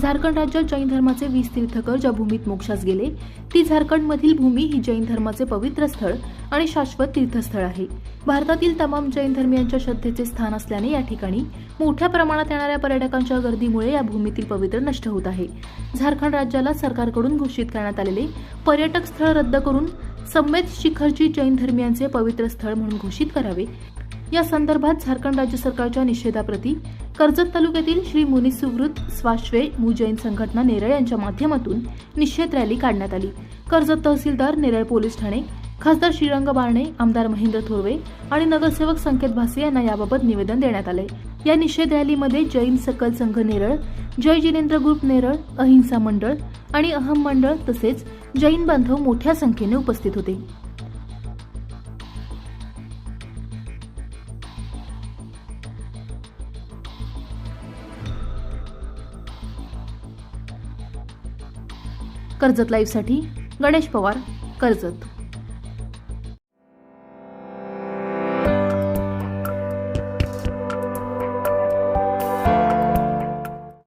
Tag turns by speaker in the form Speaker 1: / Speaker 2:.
Speaker 1: झारखंड राज्यात जैन धर्माचे वीस तीर्थकर ज्या भूमीत मोक्षास गेले ती झारखंडमधील भूमी ही जैन धर्माचे पवित्र स्थळ आणि शाश्वत तीर्थस्थळ आहे. भारतातील तमाम जैन धर्मियांच्या श्रद्धेचे स्थान असल्याने या ठिकाणी मोठ्या प्रमाणात येणाऱ्या पर्यटकांच्या गर्दीमुळे या भूमीतील पवित्र नष्ट होत आहे. झारखंड राज्याला सरकारकडून घोषित करण्यात आलेले पर्यटक स्थळ रद्द करून संमेत शिखरजी जैन धर्मियांचे पवित्र स्थळ म्हणून घोषित करावे. या संदर्भात झारखंड राज्य सरकारच्या निषेधाप्रती कर्जत तालुक्यातील श्री मुनिसुवृत स्वाश्वे मुजैन संघटना नेरळ यांच्या माध्यमातून निषेध रॅली काढण्यात आली. कर्जत तहसीलदार नेरळ पोलीस ठाणे खासदार श्रीरंग बारणे आमदार महेंद्र थोरवे आणि नगरसेवक संकेत भासे यांना याबाबत निवेदन देण्यात आले या निषेध रॅलीमध्ये जैन सकल संघ नेरळ जय जिनेंद्र ग्रुप नेरळ अहिंसा मंडळ आणि अहम मंडळ तसेच जैन बांधव मोठ्या संख्येने उपस्थित होते. कर्जत लाईव्हसाठी गणेश पवार कर्जत.